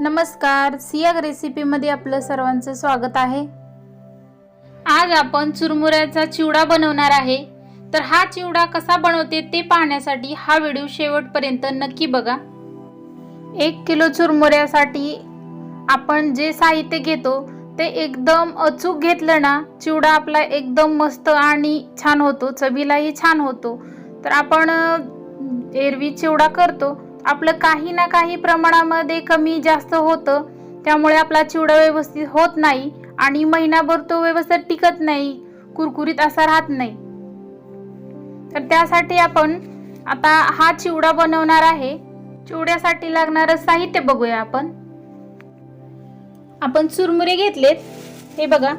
नमस्कार सियाग रेसिपीमध्ये आपलं सर्वांचं स्वागत आहे. आज आपण चुरमुऱ्याचा चिवडा बनवणार आहे. तर हा चिवडा कसा बनवते ते पाहण्यासाठी हा व्हिडिओ शेवटपर्यंत नक्की बघा. एक किलो चुरमुऱ्यासाठी आपण जे साहित्य घेतो ते एकदम अचूक घेतलं ना चिवडा आपला एकदम मस्त आणि छान होतो चवीलाही छान होतो. तर आपण एरवी चिवडा करतो. आपलं काही ना काही प्रमाणामध्ये कमी जास्त होतं. त्यामुळे आपला चिवडा व्यवस्थित होत नाही आणि महिनाभर तो व्यवस्थित टिकत नाही कुरकुरीत असा राहत नाही. तर त्यासाठी आपण आता हा चिवडा बनवणार आहे. चिवड्यासाठी लागणारं साहित्य बघूया आपण. आपण चुरमुरे घेतलेत. हे बघा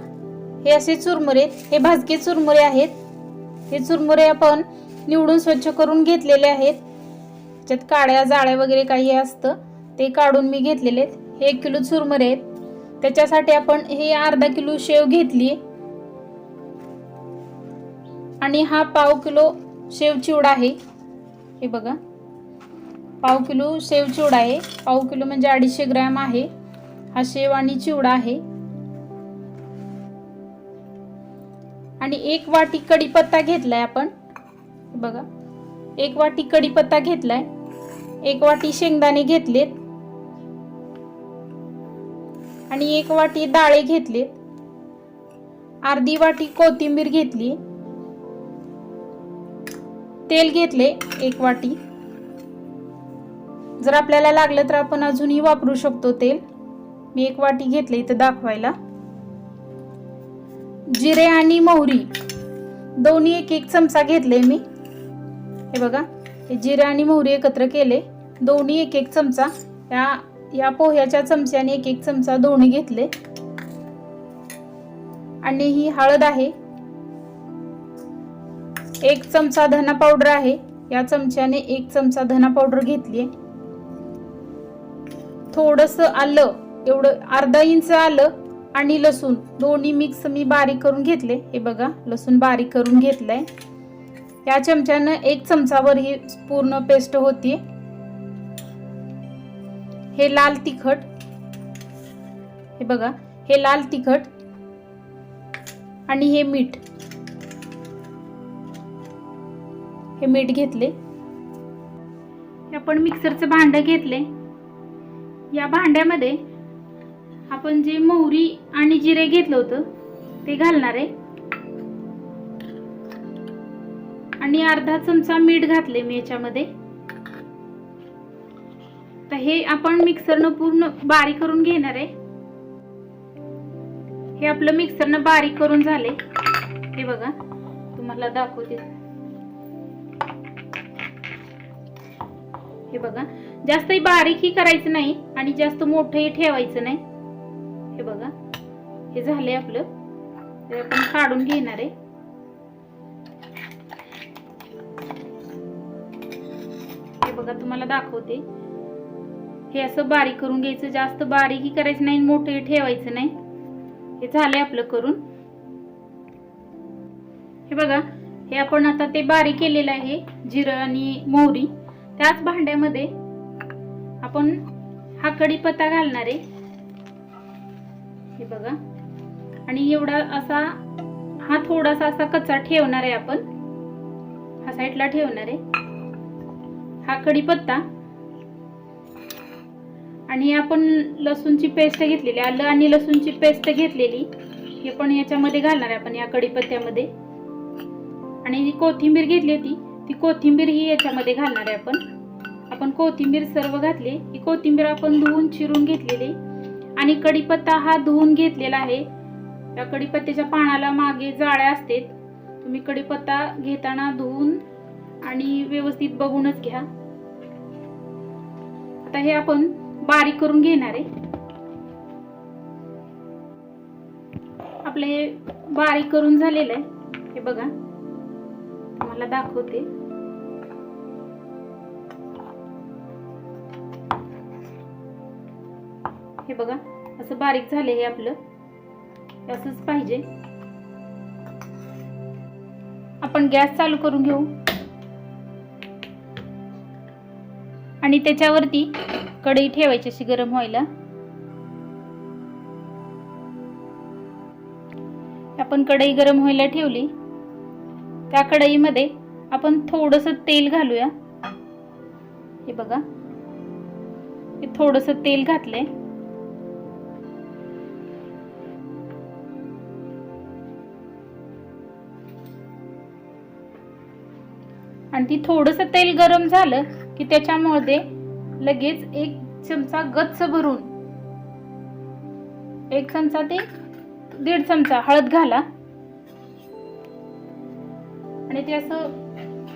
हे असे चुरमुरे हे भाजके चुरमुरे आहेत. हे चुरमुरे आपण निवडून स्वच्छ करून घेतलेले आहेत. त्याच्यात काळ्या जाळ्या वगैरे काही असतं ते काढून मी घेतलेले आहेत. हे एक किलो चुरमुरे आहेत. त्याच्यासाठी आपण हे अर्धा किलो शेव घेतली. आणि हा पाव किलो शेव चिवडा आहे. हे बघा. पाव किलो शेव चिवडा आहे. पाव किलो म्हणजे अडीचशे ग्रॅम आहे. हा शेव आणि चिवडा आहे. आणि एक वाटी कढीपत्ता घेतलाय आपण. बघा. एक वाटी कढीपत्ता घेतलाय. एक वाटी शेंगदाणे घेतलेत. आणि एक वाटी डाळे घेतलेत. अर्धी वाटी कोथिंबीर घेतली. तेल घेतले एक वाटी. जर आपल्याला लागलं तर आपण अजूनही वापरू शकतो तेल. मी एक वाटी घेतले इथं दाखवायला. जिरे आणि मोहरी. दोन्ही एक एक चमचा घेतले मी. हे बघा. हे जिरे आणि मोहरी एकत्र केले. दोन्ही एक एक चमचा. या या पोह्याच्या चमच्याने एक एक चमचा दोन्ही घेतले. आणि ही हळद आहे. एक चमचा धना पावडर आहे. या चमच्याने एक चमचा धना पावडर घेतली थोडस आलं एवढं अर्धा इंच आलं आणि लसूण. दोन्ही मिक्स मी बारीक करून घेतले. हे बघा लसूण बारीक करून घेतलंय. या चमच्यानं एक चमचावर ही पूर्ण पेस्ट होती. हे लाल तिखट. हे बघा हे लाल तिखट आणि हे मीठ. हे मीठ घेतले. हे आपण मिक्सरचं भांडं घेतले. या भांड्यामध्ये आपण जे मोहरी आणि जिरे घेतलं होतं ते घालणार आहे. आणि अर्धा चमचा मीठ घातले मी याच्यामध्ये. तर हे आपण मिक्सरनं पूर्ण बारीक करून घेणार आहे. हे आपलं मिक्सरनं बारीक करून झाले. हे बघा तुम्हाला दाखवते. हे बघा जास्तही बारीकही करायचं नाही आणि जास्त मोठंही ठेवायचं नाही. हे बघा हे झाले आपलं. हे आपण काढून घेणार आहे. बघा तुम्हाला दाखवते. हे असं बारीक करून घ्यायचं जास्त बारीकही करायचं नाही मोठंही ठेवायचं नाही. हे झालंय आपलं करून. हे बघा हे आपण आता ते बारीक केलेलं आहे जिरं आणि मोहरी. त्याच भांड्यामध्ये आपण हा कढीपत्ता घालणार आहे. हे बघा. आणि एवढा असा हा थोडासा असा कच्चा ठेवणार आहे आपण. हा साईडला ठेवणार आहे. हा कढीपत्ता. आणि आपण लसूणची पेस्ट घेतलेली आलं आणि लसूणची पेस्ट घेतलेली हे पण याच्यामध्ये घालणार आहे आपण या कढीपत्त्यामध्ये. आणि कोथिंबीर घेतली होती ती कोथिंबीर ही याच्यामध्ये घालणार आहे आपण. आपण कोथिंबीर सर्व घातली ही कोथिंबीर आपण धुवून चिरून घेतलेली. आणि कढीपत्ता हा धुवून घेतलेला आहे. या कढीपत्त्याच्या पानाला मागे जाळ्या असतात. तुम्ही कढीपत्ता घेताना धुवून आणि व्यवस्थित बघूनच घ्या. आता हे आपण बारीक करून घेणार आहे. आपलं हे बारीक करून झालेलं आहे. हे बघा. तुम्हाला दाखवते. हे बघा असं बारीक झाले हे आपलं. असंच पाहिजे. आपण गॅस चालू करून घेऊ. आणि त्याच्यावरती कढई ठेवायची अशी गरम व्हायला. आपण कढई गरम व्हायला ठेवली. त्या कढईमध्ये आपण थोडस तेल घालूया. हे बघा. हे थोडस तेल घातलंय. आणि ती थोडस तेल गरम झालं की त्याच्यामध्ये लगेच एक चमचा गच्च भरून एक चमचा ते दीड चमचा हळद घाला आणि ते असं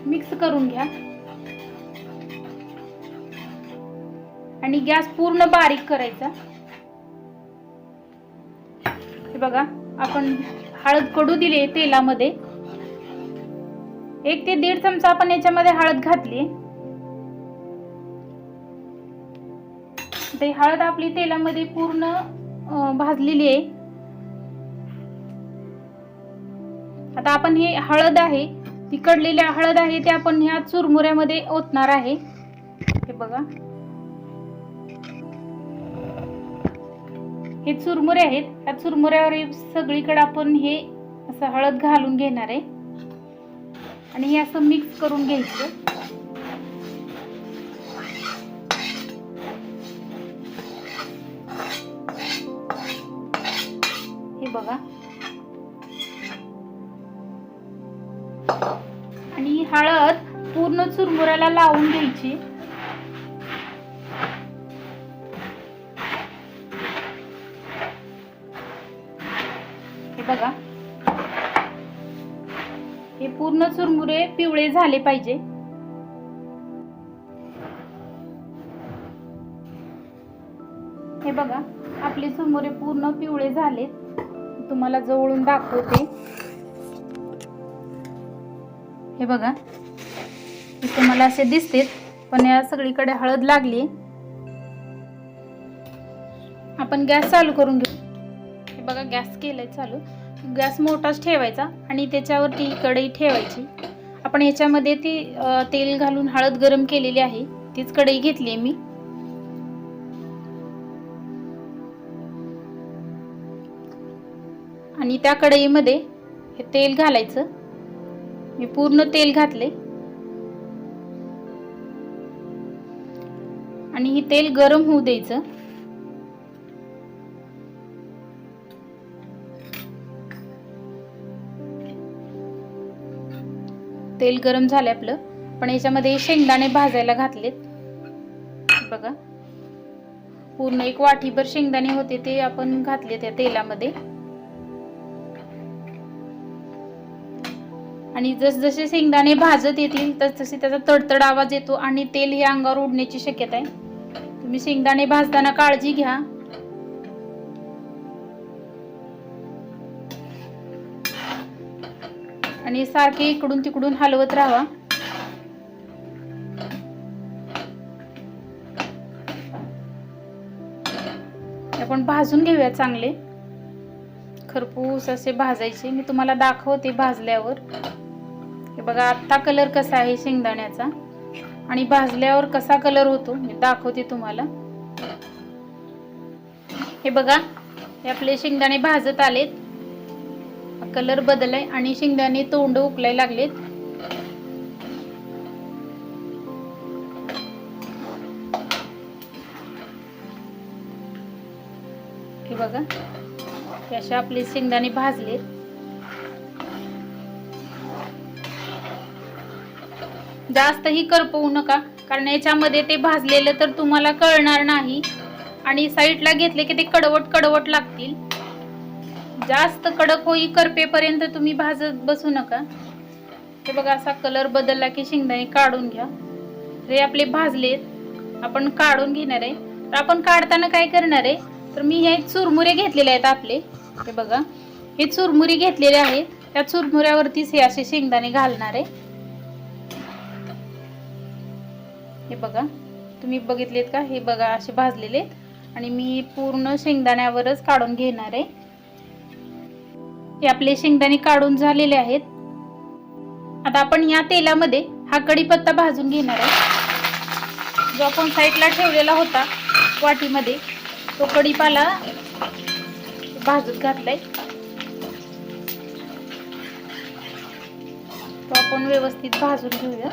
मिक्स करून घ्या. आणि गॅस पूर्ण बारीक करायचा. हे बघा आपण हळद कडू दिली तेलामध्ये. एक ते दीड चमचा आपण याच्यामध्ये हळद घातली ते हळद आपली तेलामध्ये पूर्ण भाजलेली आहे. आता आपण हे हळद आहे ती कडलेली हळद आहे ते आपण ह्या चुरमुऱ्यामध्ये ओतणार आहे. हे बघा. हे चुरमुरे आहेत. त्या चुरमुऱ्यावर सगळीकडे आपण हे असं हळद घालून घेणार आहे. आणि हे असं मिक्स करून घ्यायचं. चुरमुऱ्याला लावून द्यायची. हे बघा. हे पूर्ण चुरमुरे पिवळे झाले पाहिजे. हे बघा आपले चुरमुरे पूर्ण पिवळे झाले. तुम्हाला जवळून दाखवते. हे बघा. इथे मला असे दिसतील पण या सगळीकडे हळद लागली. आपण गॅस चालू करून घेऊ. हे बघा गॅस केलाय चालू. गॅस मोठाच ठेवायचा आणि त्याच्यावरती कढई ठेवायची. आपण ह्याच्यामध्ये ती तेल घालून हळद गरम केलेली आहे. तीच कढई घेतली आहे मी. आणि त्या कढईमध्ये हे तेल घालायचं. मी पूर्ण तेल घातले आणि हे तेल गरम होऊ द्यायचं. तेल गरम झालं आपलं. पण याच्यामध्ये शेंगदाणे भाजायला घातलेत. बघा. पूर्ण एक वाटीभर शेंगदाणे होते ते आपण घातले त्या तेलामध्ये. आणि जसजसे शेंगदाणे भाजत येतील तस तसे त्याचा तडतड आवाज येतो आणि तेल हे अंगावर उडण्याची शक्यता आहे. तुम्ही शेंगदाणे भाजताना काळजी घ्या. आणि सारखे इकडून तिकडून हलवत राहा. आपण भाजून घेऊया चांगले. खरपूस असे भाजायचे. मी तुम्हाला दाखवते भाजल्यावर. हे बघा आत्ता कलर कसा आहे शेंगदाण्याचा. आणि भाजल्यावर कसा कलर होतो मी दाखवते तुम्हाला. हे बघा हे आपले शेंगदाणे भाजत आलेत. कलर बदललाय आणि शेंगदाणे तोंड उकलाय लागलेत. हे बघा हे असे आपले शेंगदाणे भाजलेत. जास्तही करपवू नका. कारण याच्यामध्ये ते भाजलेलं तर तुम्हाला कळणार नाही. आणि साईडला घेतले की ते कडवट कडवट लागतील. जास्त कडक होई करपेपर्यंत तुम्ही भाजत बसू नका. हे बघा असा कलर बदलला की शेंगदाणे काढून घ्या. हे आपले भाजलेत आपण काढून घेणार आहे. तर आपण काढताना काय करणार आहे? तर मी हे चुरमुरे घेतलेले आहेत आपले. हे बघा हे चुरमुरी घेतलेले आहेत. त्या चुरमुऱ्यावरतीच हे असे शेंगदाणे घालणार आहे. हे बघा. तुम्ही बघितलेत का? हे बघा असे भाजलेले आहेत. आणि मी पूर्ण शेंगदाण्यावरच काढून घेणार आहे. हे आपले शेंगदाणे काढून झालेले आहेत. आता आपण या तेलामध्ये हा कढीपत्ता भाजून घेणार आहे. जो आपण साईडला ठेवलेला होता वाटीमध्ये तो कढीपाला भाजून घातलाय. तो आपण व्यवस्थित भाजून घेऊया.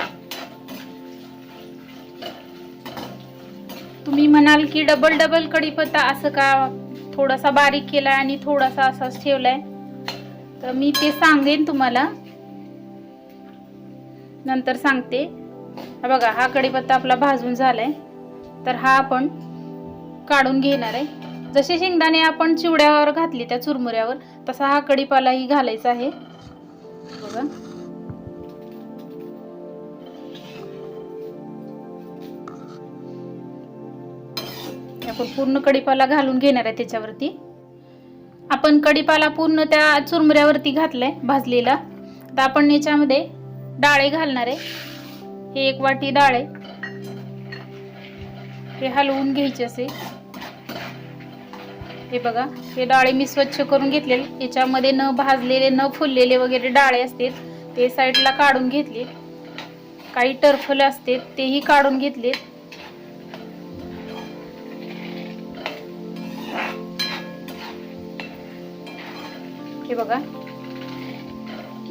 तुम्ही म्हणाल की डबल डबल कढीपत्ता असं का थोडासा बारीक केलाय आणि थोडासा असाच ठेवलाय. तर मी ते सांगेन तुम्हाला. नंतर सांगते. बघा हा कढीपत्ता आपला भाजून झालाय. तर हा आपण काढून घेणार आहे. जसे शेंगदाणे आपण चिवड्यावर घातले त्या चुरमुऱ्यावर तसा हा कढीपालाही घालायचा आहे. बघा. आपण पूर्ण कढीपाला घालून घेणार आहे त्याच्यावरती. आपण कढीपाला पूर्ण त्या चुरमुऱ्यावरती घातलाय भाजलेला. तर आपण याच्यामध्ये डाळे घालणार आहे. हे एक वाटी डाळ. आहे हे हलवून घ्यायचे असे. हे बघा हे डाळे मी स्वच्छ करून घेतलेले. याच्यामध्ये न भाजलेले न फुललेले वगैरे डाळे असतात ते साईडला काढून घेतले. काही टरफल असते तेही काढून घेतले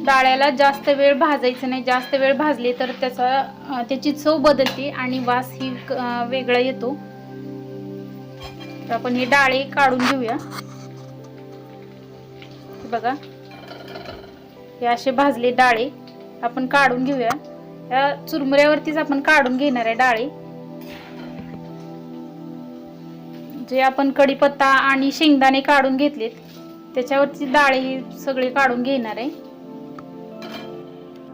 डाळ्याला जास्त वेळ भाजायचं नाही. जास्त वेळ भाजली तर त्याचा त्याची चव बदलते आणि वास ही वेगळा येतो. तर आपण हे डाळे काढून घेऊया. बघा. हे असे भाजले डाळे आपण काढून घेऊया. या चुरमुऱ्यावरतीच आपण काढून घेणार आहे डाळे. जे आपण कढीपत्ता आणि शेंगदाणे काढून घेतलेत त्याच्यावरती डाळे सगळे काढून घेणार आहे.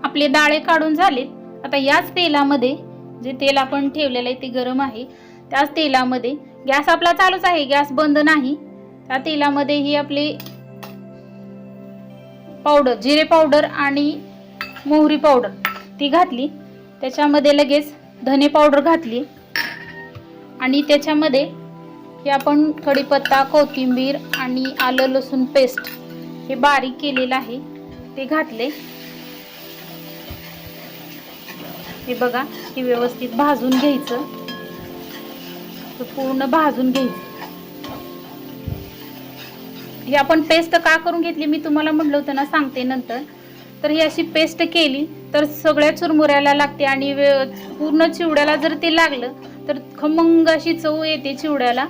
आपले डाळे काढून झालेत. आता याच तेलामध्ये जे तेल आपण ठेवलेलं आहे ते गरम आहे त्याच तेलामध्ये गॅस आपला चालूच आहे गॅस बंद नाही. त्या तेलामध्ये ही आपली पावडर जिरे पावडर आणि मोहरी पावडर ती घातली. त्याच्यामध्ये लगेच धने पावडर घातली. आणि त्याच्यामध्ये हे आपण कढीपत्ता कोथिंबीर आणि आलं लसूण पेस्ट हे बारीक केलेलं आहे ते घातले. हे बघा हे व्यवस्थित भाजून घ्यायचं. पूर्ण भाजून घ्यायचं. ही आपण पेस्ट का करून घेतली मी तुम्हाला म्हटलं होतं ना सांगते नंतर. तर ही अशी पेस्ट केली तर सगळ्या चुरमुऱ्याला लागते आणि पूर्ण चिवड्याला जर ते लागलं तर खमंग अशी चव येते चिवड्याला.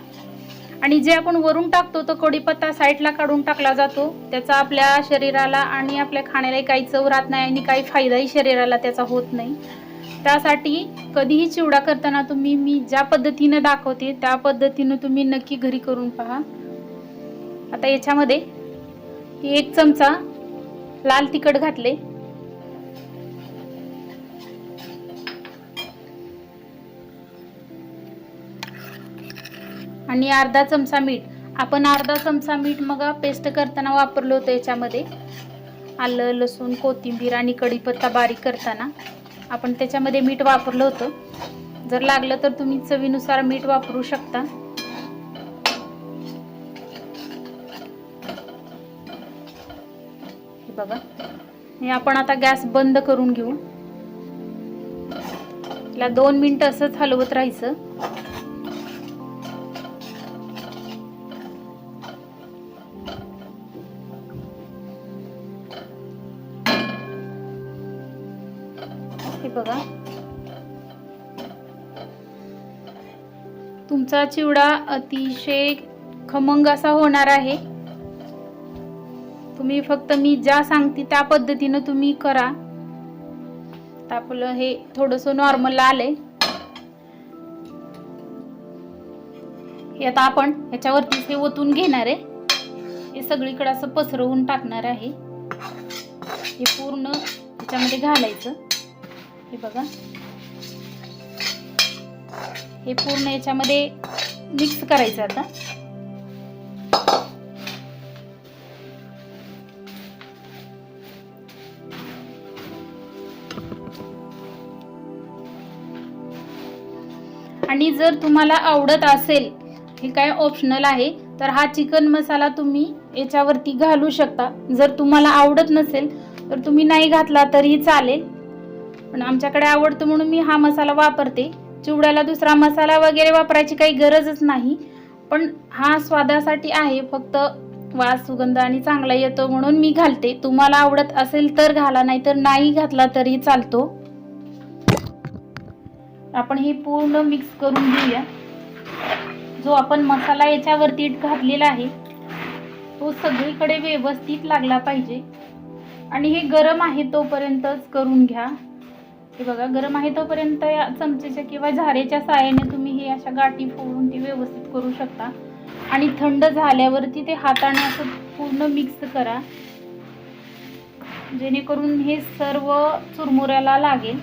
आणि जे आपण वरून टाकतो तो कढीपत्ता साईडला काढून टाकला जातो. त्याचा आपल्या शरीराला आणि आपल्या खाण्यालाही काही चव राहत नाही आणि काही फायदाही शरीराला त्याचा होत नाही. त्यासाठी कधीही चिवडा करताना तुम्ही मी ज्या पद्धतीनं दाखवते त्या पद्धतीनं तुम्ही नक्की घरी करून पहा. आता याच्यामध्ये एक चमचा लाल तिखट घातले. आणि अर्धा चमचा मीठ. आपण अर्धा चमचा मीठ मग पेस्ट करताना वापरलं होतं याच्यामध्ये. आलं लसूण कोथिंबीर आणि कढीपत्ता बारीक करताना. आपण त्याच्यामध्ये मीठ वापरलं होतं. जर लागलं तर तुम्ही चवीनुसार मीठ वापरू शकता. हे बघा. हे आपण आता गॅस बंद करून घेऊ. याला दोन मिनटं असंच हलवत राहायचं. तुमचा चिवडा अतिशय खमंग असा होणार आहे. तुम्ही फक्त मी ज्या सांगते त्या पद्धतीनं तुम्ही करा. आपलं हे थोडस नॉर्मल आलंय. हे आता आपण ह्याच्यावरती हे ओतून घेणार आहे. हे सगळीकडे असं पसरवून टाकणार आहे. हे पूर्ण ह्याच्यामध्ये घालायचं. हे बघा. हे पूर्ण याच्यामध्ये मिक्स करायचं आता. आणि जर तुम्हाला आवडत असेल हे काय ऑप्शनल आहे तर हा चिकन मसाला तुम्ही याच्यावरती घालू शकता. जर तुम्हाला आवडत नसेल तर तुम्ही नाही घातला तरीही चालेल. पण आमच्याकडे आवडतं म्हणून मी हा मसाला वापरते. चिवड्याला दुसरा मसाला वगैरे वापरायची काही गरजच नाही. पण हा स्वादासाठी आहे फक्त वास सुगंध आणि चांगला येतो म्हणून मी घालते. तुम्हाला आवडत असेल तर घाला नाही तर नाही घातला तरी चालतो. आपण हे पूर्ण मिक्स करून घेऊया. जो आपण मसाला याच्यावरती घातलेला आहे तो सगळीकडे व्यवस्थित लागला पाहिजे. आणि हे गरम आहे तोपर्यंतच करून घ्या. हे बघा गरम आहे तोपर्यंत या चमचेच्या किंवा झारेच्या साहाय्याने तुम्ही हे अशा गाठी फोडून ते व्यवस्थित करू शकता. आणि थंड झाल्यावरती ते हाताने असं पूर्ण मिक्स करा. जेणेकरून हे सर्व चुरमुऱ्याला लागेल.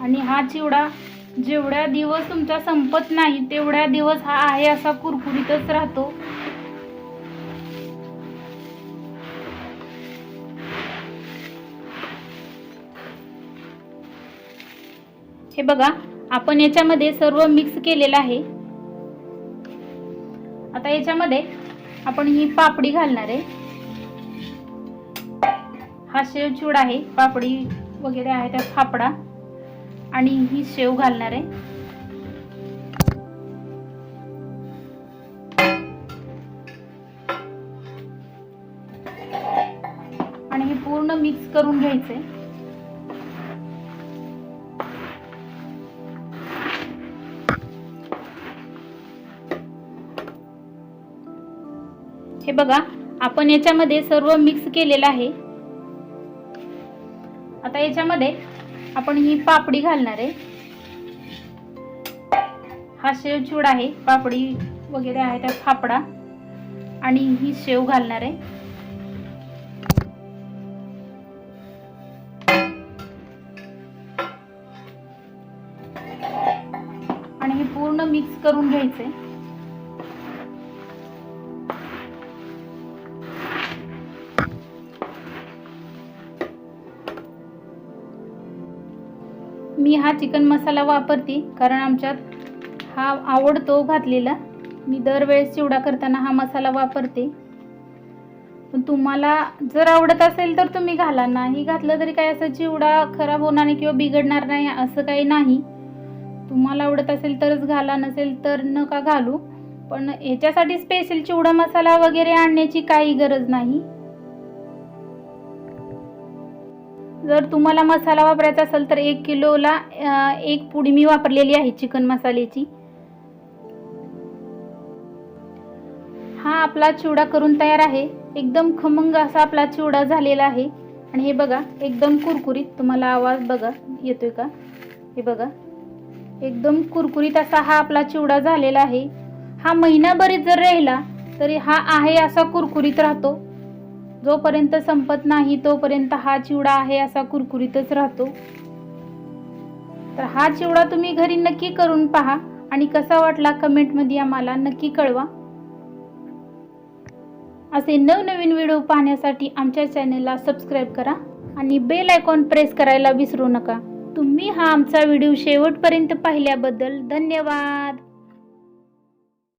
आणि हा चिवडा जेवढ्या दिवस तुमचा संपत नाही तेवढ्या दिवस हा आहे असा कुरकुरीतच राहतो. हे बघा आपण याच्यामध्ये सर्व मिक्स केलेलं आहे. आता याच्यामध्ये आपण ही पापडी घालणार आहे. हा शेव चूड आहे पापडी वगैरे आहे त्या फापडा. आणि ही शेव घालणार आहे. आणि हे पूर्ण मिक्स करून घ्यायचंय. बघा आपण याच्यामध्ये सर्व मिक्स केलेलं आहे. आता याच्यामध्ये आपण ही पापडी घालणार आहे. हा शेव चूड आहे पापडी वगैरे आहे त्या फापडा आणि ही शेव घालणार आहे. आणि हे पूर्ण मिक्स करून घ्यायचंय. मी हा चिकन मसाला वापरते कारण आमच्यात हा आवडतो घातलेला. मी दरवेळेस चिवडा करताना हा मसाला वापरते. पण तुम्हाला जर आवडत असेल तर तुम्ही घाला. नाही घातलं तरी काय असं चिवडा खराब होणार नाही किंवा बिघडणार नाही असं काही नाही. तुम्हाला आवडत असेल तरच घाला नसेल तर नका घालू. पण ह्याच्यासाठी स्पेशल चिवडा मसाला वगैरे आणण्याची काही गरज नाही. जर तुम्हाला मसाला वापरायचा असेल तर एक किलोला एक पुडी मी वापरलेली आहे चिकन मसाल्याची. हा आपला चिवडा करून तयार आहे. एकदम खमंग असा आपला चिवडा झालेला आहे. आणि हे बघा एकदम कुरकुरीत. तुम्हाला आवाज बघा येतोय का? हे बघा. एकदम कुरकुरीत असा हा आपला चिवडा झालेला आहे. हा महिनाभरीत जर राहिला तरी हा आहे असा कुरकुरीत राहतो. जोपर्यंत संपत नाही तोपर्यंत हा चिवडा आहे असा कुरकुरीतच राहतो. तर हा चिवडा तुम्ही घरी नक्की करून पहा आणि कसा वाटला कमेंटमध्ये आम्हाला नक्की कळवा. असे नवनवीन व्हिडिओ पाहण्यासाठी आमच्या चॅनेलला सबस्क्राईब करा आणि बेल आयकॉन प्रेस करायला विसरू नका. तुम्ही हा आमचा व्हिडिओ शेवटपर्यंत पाहिल्याबद्दल धन्यवाद.